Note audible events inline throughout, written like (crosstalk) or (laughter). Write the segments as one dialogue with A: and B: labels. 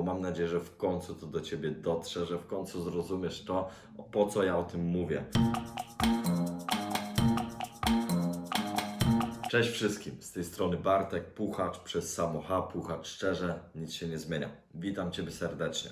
A: bo mam nadzieję, że w końcu to do Ciebie dotrze, że w końcu zrozumiesz to, po co ja o tym mówię. Cześć wszystkim, z tej strony Bartek, Puchacz przez Samocha, Puchacz szczerze, nic się nie zmienia. Witam Ciebie serdecznie.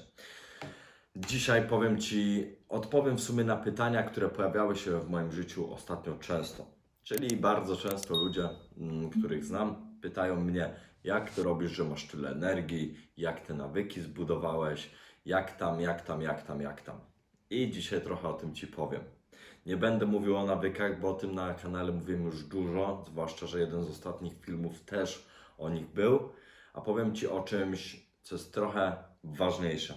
A: Dzisiaj powiem Ci, odpowiem w sumie na pytania, które pojawiały się w moim życiu ostatnio często. Czyli bardzo często ludzie, mm, których znam, pytają mnie, jak to robisz, że masz tyle energii, jak te nawyki zbudowałeś, jak tam, jak tam, jak tam, jak tam. I dzisiaj trochę o tym Ci powiem. Nie będę mówił o nawykach, bo o tym na kanale mówiłem już dużo, zwłaszcza, że jeden z ostatnich filmów też o nich był. A powiem Ci o czymś, co jest trochę ważniejsze.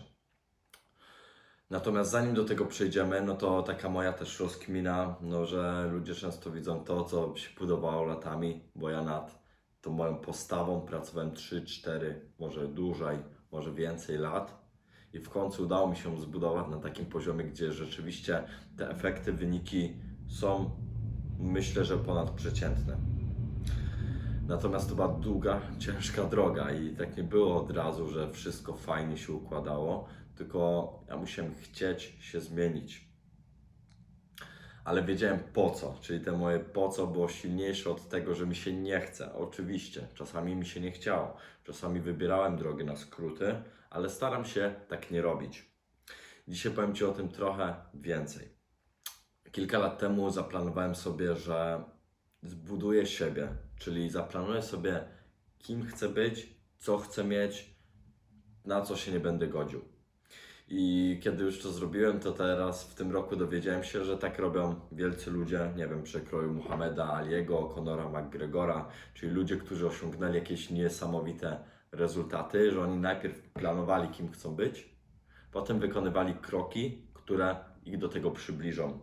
A: Natomiast zanim do tego przejdziemy, no to taka moja też rozkmina, no że ludzie często widzą to, co się budowało latami, bo ja nad tą moją postawą pracowałem 3, 4, może dłużej, może więcej lat. I w końcu udało mi się zbudować na takim poziomie, gdzie rzeczywiście te efekty, wyniki są, myślę, że ponadprzeciętne. Natomiast to była długa, (laughs) ciężka droga i tak nie było od razu, że wszystko fajnie się układało, tylko ja musiałem chcieć się zmienić. Ale wiedziałem po co, czyli te moje po co było silniejsze od tego, że mi się nie chce. Oczywiście, czasami mi się nie chciało, czasami wybierałem drogę na skróty, ale staram się tak nie robić. Dzisiaj powiem Ci o tym trochę więcej. Kilka lat temu zaplanowałem sobie, że zbuduję siebie, czyli zaplanuję sobie, kim chcę być, co chcę mieć, na co się nie będę godził. I kiedy już to zrobiłem, to teraz w tym roku dowiedziałem się, że tak robią wielcy ludzie, nie wiem, przekroju Muhammeda Aliego, Conora McGregora, czyli ludzie, którzy osiągnęli jakieś niesamowite rezultaty, że oni najpierw planowali, kim chcą być, potem wykonywali kroki, które ich do tego przybliżą.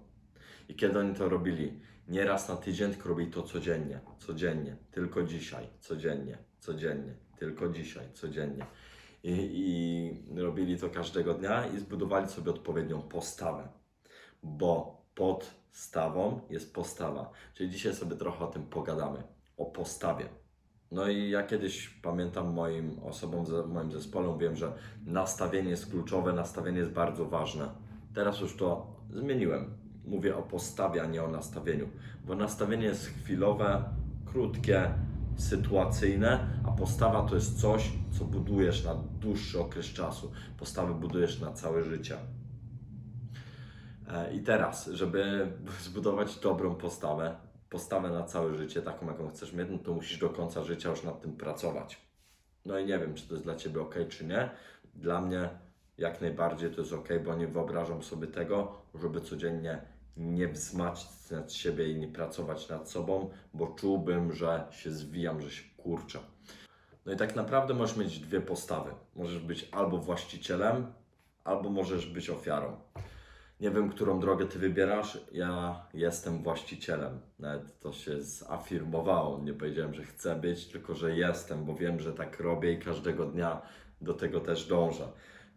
A: I kiedy oni to robili? Nie raz na tydzień, tylko robili to codziennie, codziennie, tylko dzisiaj, codziennie, codziennie, tylko dzisiaj, codziennie. I, I robili to każdego dnia i zbudowali sobie odpowiednią postawę, bo pod stawą jest postawa. Czyli dzisiaj sobie trochę o tym pogadamy, o postawie. No i ja kiedyś pamiętam moim osobom moim zespole, wiem, że nastawienie jest kluczowe, nastawienie jest bardzo ważne. Teraz już to zmieniłem. Mówię o postawie, a nie o nastawieniu, bo nastawienie jest chwilowe, krótkie, sytuacyjne, a postawa to jest coś, co budujesz na dłuższy okres czasu. Postawę budujesz na całe życie. E, I teraz, żeby (laughs) zbudować dobrą postawę, postawę na całe życie, taką jaką chcesz mieć, no to musisz do końca życia już nad tym pracować. No i nie wiem, czy to jest dla Ciebie ok, czy nie. Dla mnie jak najbardziej to jest ok, bo nie wyobrażam sobie tego, żeby codziennie nie wzmacniać siebie i nie pracować nad sobą, bo czułbym, że się zwijam, że się kurczę. No i tak naprawdę możesz mieć dwie postawy. Możesz być albo właścicielem, albo możesz być ofiarą. Nie wiem, którą drogę ty wybierasz. Ja jestem właścicielem. Nawet to się zafirmowało. Nie powiedziałem, że chcę być, tylko że jestem, bo wiem, że tak robię i każdego dnia do tego też dążę.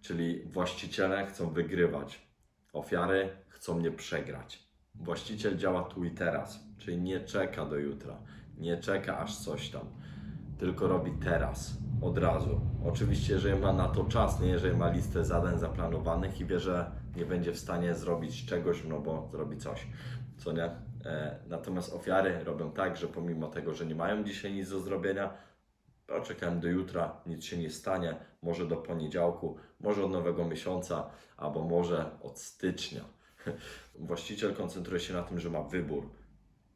A: Czyli właściciele chcą wygrywać, ofiary chcą mnie przegrać. Właściciel działa tu i teraz, czyli nie czeka do jutra, nie czeka aż coś tam, tylko robi teraz, od razu. Oczywiście, jeżeli ma na to czas, nie jeżeli ma listę zadań zaplanowanych i wie, że nie będzie w stanie zrobić czegoś, no bo zrobi coś, co nie? E, natomiast ofiary robią tak, że pomimo tego, że nie mają dzisiaj nic do zrobienia, to czekałem do jutra, nic się nie stanie, może do poniedziałku, może od nowego miesiąca, albo może od stycznia. (laughs) Właściciel koncentruje się na tym, że ma wybór,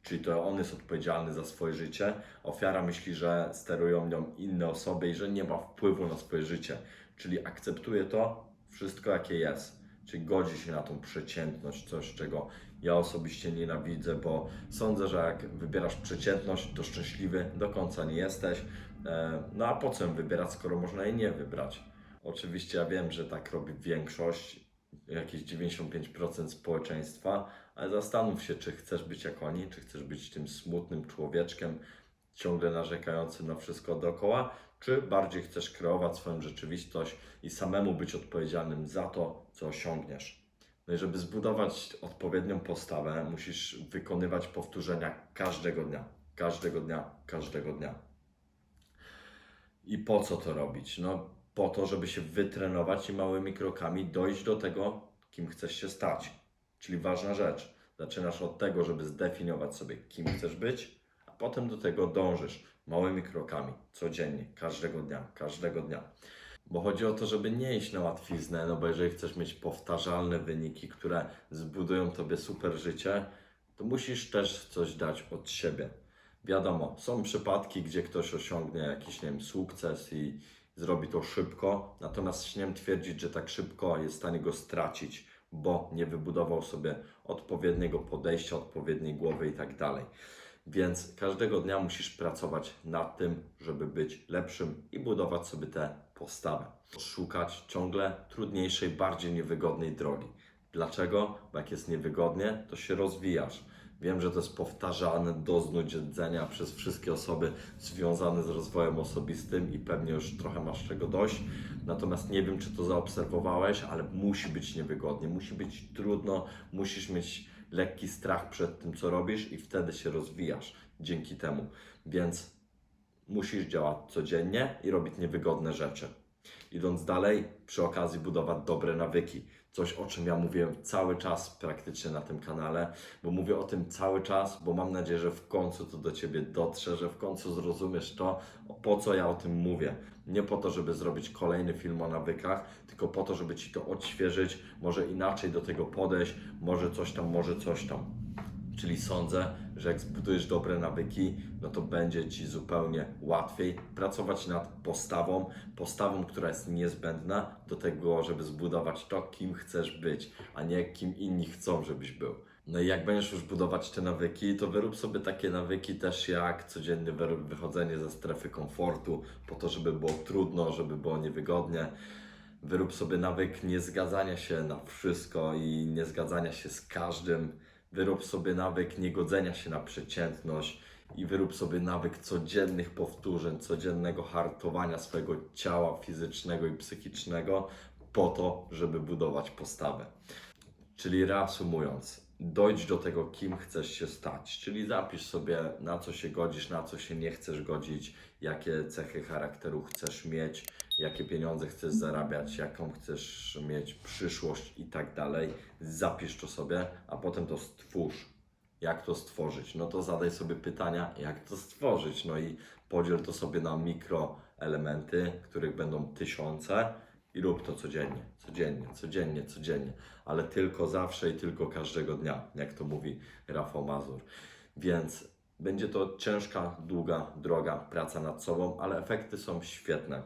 A: czyli to on jest odpowiedzialny za swoje życie. Ofiara myśli, że sterują nią inne osoby i że nie ma wpływu na swoje życie, czyli akceptuje to wszystko, jakie jest. Czyli godzi się na tą przeciętność, coś czego ja osobiście nienawidzę, bo sądzę, że jak wybierasz przeciętność, to szczęśliwy do końca nie jesteś. E, No a po co ją wybierać, skoro można jej nie wybrać? Oczywiście ja wiem, że tak robi większość, jakieś 95% społeczeństwa, ale zastanów się, czy chcesz być jak oni, czy chcesz być tym smutnym człowieczkiem, ciągle narzekającym na wszystko dookoła, czy bardziej chcesz kreować swoją rzeczywistość i samemu być odpowiedzialnym za to, co osiągniesz. No i żeby zbudować odpowiednią postawę, musisz wykonywać powtórzenia każdego dnia, każdego dnia, każdego dnia. I po co to robić? No, po to, żeby się wytrenować i małymi krokami dojść do tego, kim chcesz się stać. Czyli ważna rzecz. Zaczynasz od tego, żeby zdefiniować sobie, kim chcesz być, a potem do tego dążysz małymi krokami, codziennie, każdego dnia, każdego dnia. Bo chodzi o to, żeby nie iść na łatwiznę, no bo jeżeli chcesz mieć powtarzalne wyniki, które zbudują tobie super życie, to musisz też coś dać od siebie. Wiadomo, są przypadki, gdzie ktoś osiągnie jakiś, nie wiem, sukces i zrobi to szybko, natomiast śmiem twierdzić, że tak szybko jest w stanie go stracić, bo nie wybudował sobie odpowiedniego podejścia, odpowiedniej głowy i tak dalej. Więc każdego dnia musisz pracować nad tym, żeby być lepszym i budować sobie tę postawę. Szukać ciągle trudniejszej, bardziej niewygodnej drogi. Dlaczego? Bo jak jest niewygodnie, to się rozwijasz. Wiem, że to jest powtarzane do znudzenia przez wszystkie osoby związane z rozwojem osobistym i pewnie już trochę masz czego dość. Natomiast nie wiem, czy to zaobserwowałeś, ale musi być niewygodnie, musi być trudno, musisz mieć lekki strach przed tym, co robisz, i wtedy się rozwijasz dzięki temu. Więc musisz działać codziennie i robić niewygodne rzeczy. Idąc dalej, przy okazji budować dobre nawyki. Coś, o czym ja mówiłem cały czas praktycznie na tym kanale, bo mówię o tym cały czas, bo mam nadzieję, że w końcu to do Ciebie dotrze, że w końcu zrozumiesz to, po co ja o tym mówię. Nie po to, żeby zrobić kolejny film o nawykach, tylko po to, żeby Ci to odświeżyć, może inaczej do tego podejść, może coś tam, może coś tam. Czyli sądzę, że jak zbudujesz dobre nawyki, no to będzie Ci zupełnie łatwiej pracować nad postawą, postawą, która jest niezbędna do tego, żeby zbudować to, kim chcesz być, a nie kim inni chcą, żebyś był. No i jak będziesz już budować te nawyki, to wyrób sobie takie nawyki też jak codziennie wy- wychodzenie ze strefy komfortu, po to, żeby było trudno, żeby było niewygodnie. Wyrób sobie nawyk niezgadzania się na wszystko i niezgadzania się z każdym. Wyrób sobie nawyk niegodzenia się na przeciętność i wyrób sobie nawyk codziennych powtórzeń, codziennego hartowania swojego ciała fizycznego i psychicznego po to, żeby budować postawę. Czyli reasumując, dojdź do tego, kim chcesz się stać. Czyli zapisz sobie, na co się godzisz, na co się nie chcesz godzić, jakie cechy charakteru chcesz mieć, jakie pieniądze chcesz zarabiać, jaką chcesz mieć przyszłość i tak dalej. Zapisz to sobie, a potem to stwórz. Jak to stworzyć? No to zadaj sobie pytania, jak to stworzyć. No i podziel to sobie na mikroelementy, których będą tysiące i rób to codziennie, codziennie, codziennie, codziennie, ale tylko zawsze i tylko każdego dnia, jak to mówi Rafał Mazur. Więc będzie to ciężka, długa droga, praca nad sobą, ale efekty są świetne.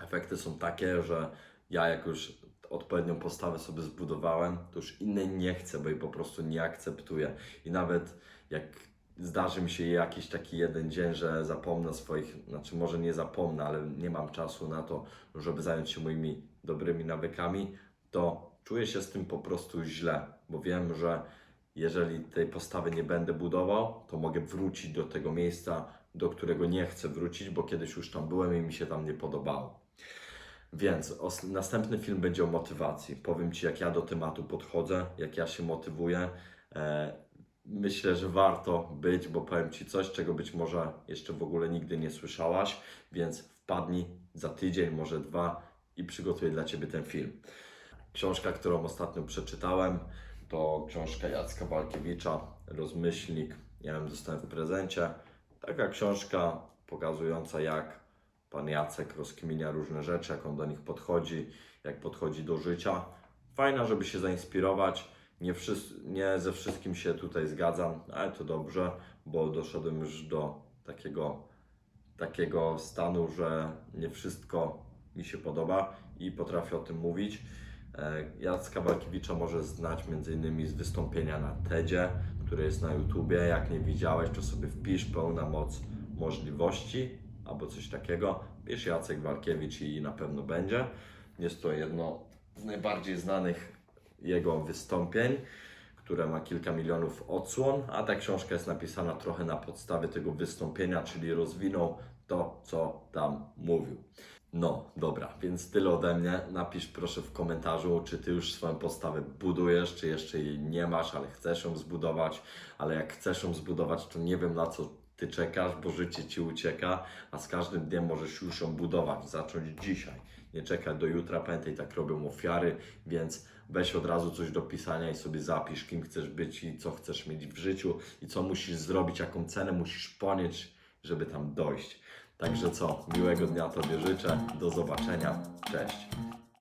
A: Efekty są takie, że ja jak już odpowiednią postawę sobie zbudowałem, to już innej nie chcę, bo jej po prostu nie akceptuję. I nawet jak zdarzy mi się jakiś taki jeden dzień, że zapomnę swoich, znaczy może nie zapomnę, ale nie mam czasu na to, żeby zająć się moimi dobrymi nawykami, to czuję się z tym po prostu źle, bo wiem, że jeżeli tej postawy nie będę budował, to mogę wrócić do tego miejsca, do którego nie chcę wrócić, bo kiedyś już tam byłem i mi się tam nie podobało. Więc następny film będzie o motywacji. Powiem Ci, jak ja do tematu podchodzę, jak ja się motywuję. E, myślę, że warto być, bo powiem Ci coś, czego być może jeszcze w ogóle nigdy nie słyszałaś, więc wpadnij za tydzień, może dwa i przygotuję dla Ciebie ten film. Książka, którą ostatnio przeczytałem, to książka Jacka Walkiewicza, Rozmyślnik. Ja ją dostałem w prezencie. Taka książka pokazująca, jak pan Jacek rozkminia różne rzeczy, jak on do nich podchodzi, jak podchodzi do życia. Fajna, żeby się zainspirować. Nie, wszys- nie ze wszystkim się tutaj zgadzam, ale to dobrze, bo doszedłem już do takiego, takiego stanu, że nie wszystko mi się podoba i potrafię o tym mówić. E, Jacka Walkiewicza może znać m.in. z wystąpienia na TEDzie, które jest na YouTubie. Jak nie widziałeś, to sobie wpisz pełna moc możliwości albo coś takiego. Pisz Jacek Walkiewicz i na pewno będzie. Jest to jedno z najbardziej znanych jego wystąpień, które ma kilka milionów odsłon, a ta książka jest napisana trochę na podstawie tego wystąpienia, czyli rozwinął to, co tam mówił. No, dobra, więc tyle ode mnie. Napisz proszę w komentarzu, czy ty już swoją postawę budujesz, czy jeszcze jej nie masz, ale chcesz ją zbudować. Ale jak chcesz ją zbudować, to nie wiem na co ty czekasz, bo życie ci ucieka, a z każdym dniem możesz już ją budować, zacząć dzisiaj. nie czekać do jutra. Pamiętaj, tak robią ofiary, więc weź od razu coś do pisania i sobie zapisz, kim chcesz być i co chcesz mieć w życiu i co musisz zrobić, jaką cenę musisz ponieść, żeby tam dojść. Także co, miłego dnia Tobie życzę, do zobaczenia, cześć.